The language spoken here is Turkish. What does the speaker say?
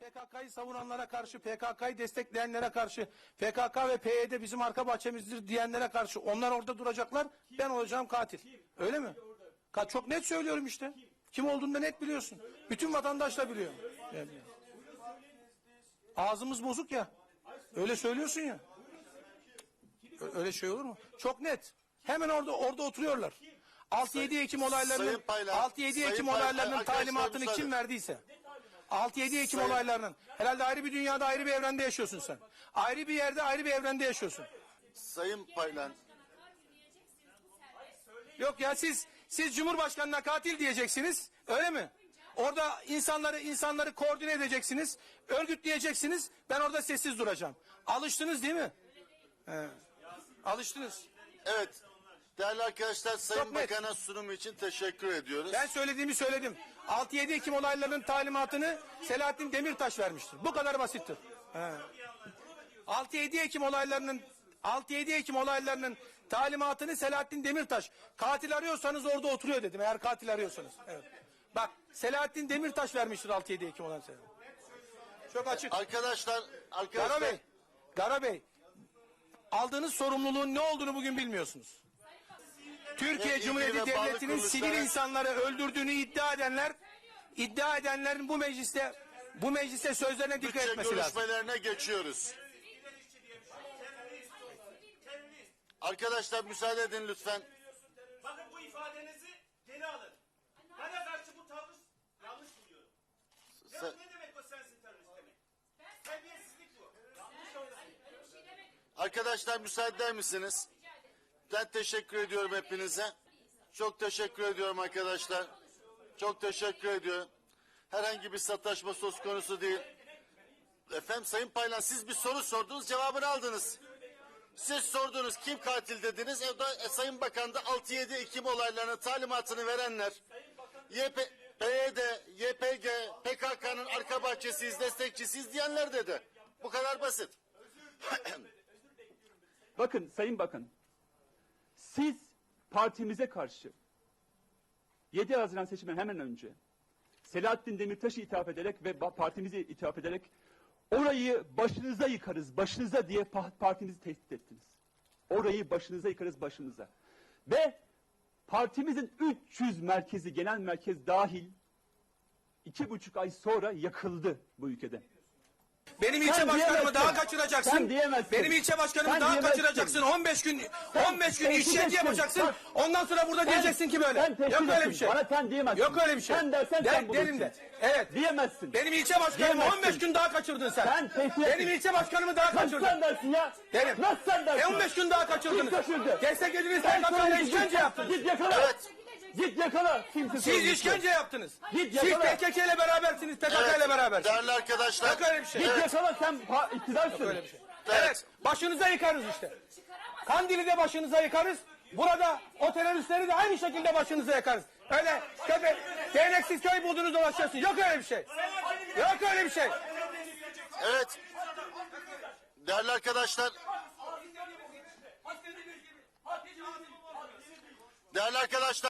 PKK'yı savunanlara karşı, PKK'yı destekleyenlere karşı, PKK ve PYD bizim arka bahçemizdir diyenlere karşı onlar orada duracaklar. Ben olacağım katil. Öyle mi? Ka- Çok net söylüyorum işte. Kim olduğunu da net biliyorsun. Bütün vatandaş da biliyor. Evet. Ağzımız bozuk ya. Öyle söylüyorsun ya. Öyle şey olur mu? Çok net. Hemen orada orada oturuyorlar. 6-7 Ekim olaylarının Sayın Paylan, 6-7 Sayın Ekim olaylarının talimatını kim verdiyse 6-7 Ekim olaylarının herhalde ayrı bir dünyada ayrı bir evrende yaşıyorsun sen. Ayrı bir yerde ayrı bir evrende yaşıyorsun. Sayın Paylan, Yok ya siz siz Cumhurbaşkanına katil diyeceksiniz. Öyle mi? Orada insanları insanları koordine edeceksiniz. Örgütleyeceksiniz. Ben orada sessiz duracağım. Alıştınız değil mi? He. Alıştınız. evet. Değerli arkadaşlar, Sayın Çok net. Bakan'a sunumu için teşekkür ediyoruz. Ben söylediğimi söyledim. 6-7 Ekim olaylarının talimatını Selahattin Demirtaş vermiştir. Bu kadar basittir. He. 6-7 Ekim olaylarının 6-7 Ekim olaylarının talimatını Selahattin Demirtaş. Katil arıyorsanız orada oturuyor dedim. Eğer katil arıyorsanız. Evet. Bak Selahattin Demirtaş vermiştir 6-7 Ekim olaylarını. Çok açık. Arkadaşlar, arkadaşlar, Bey, Garo Bey, aldığınız sorumluluğun ne olduğunu bugün bilmiyorsunuz. Türkiye Cumhuriyeti Devleti'nin sivil insanları öldürdüğünü iddia edenler, iddia edenlerin bu mecliste bu mecliste sözlerine dikkat bütçe etmesi lazım. görüşmelerine geçiyoruz. Arkadaşlar müsaade edin lütfen. Bakın bu ifadenizi geri alın. Bana karşı bu tavır yanlış buluyorum. Ya ne demek o sensin terörist demek? Terbiyesizlik bu. Yanlış orada. Arkadaşlar müsaade eder misiniz? Ben teşekkür ediyorum hepinize. Çok teşekkür ediyorum arkadaşlar. Çok teşekkür ediyorum. Herhangi bir sataşma söz konusu değil. Efendim Sayın Paylan siz bir soru sordunuz cevabını aldınız. Siz sordunuz kim katil dediniz. E, da, e, Sayın Bakan da 6-7 Ekim olaylarının talimatını verenler YP, PYD, YPG, PKK'nın arka bahçesiyiz, destekçisiyiz diyenler dedi. Bu kadar basit. Bakın Sayın Bakan, siz partimize karşı 7 Haziran seçiminden hemen önce Selahattin Demirtaş'ı ithaf ederek ve partimizi ithaf ederek orayı başınıza yıkarız, başınıza diye pa- partimizi tehdit ettiniz. Orayı başınıza yıkarız, başınıza. Ve partimizin 300 merkezi, genel merkez dahil iki buçuk ay sonra yakıldı bu ülkede. Benim ilçe Sen başkanımı diyemezsin. daha kaçıracaksın. Sen diyemezsin. Benim ilçe başkanımı Sen daha diyemezsin. kaçıracaksın. 15 gün 15 gün ettin. yapacaksın. Bak. Ondan sonra burada diyeceksin ki böyle. Sen Yok öyle bir şey. Bana sen diyemezsin. Yok öyle bir şey. Sen dersen Der- sen bulursun. derim de. Evet. Diyemezsin. Benim ilçe başkanımı Diyemezsin. 15 gün daha kaçırdın sen. Sen tehdit Benim ilçe başkanımı daha Nasıl kaçırdın. sen dersin ya? Derim. Nasıl sen dersin? E 15 gün daha kaçırdınız. Kim kaçırdı? Desteklediğiniz Sen PKK'ya söyle, işkence yaptınız. Git yakala. Evet. Git yakala. Kimse Siz işkence yaptınız. Git Siz yakala. PKK ile berabersiniz. PKK Evet, ile berabersiniz. Değerli arkadaşlar. Yok öyle bir şey. Git Evet. yakala sen pa- iktidarsın. Öyle bir şey. Evet. Evet. Başınıza yıkarız işte. Kandil'i de başınıza yıkarız. Burada o teröristleri de aynı şekilde başınıza yakarız. Öyle köpek, değneksiz köy buldunuz dolaşıyorsun. Yok öyle bir şey. Yok öyle bir şey. Evet. Değerli arkadaşlar. Değerli arkadaşlar.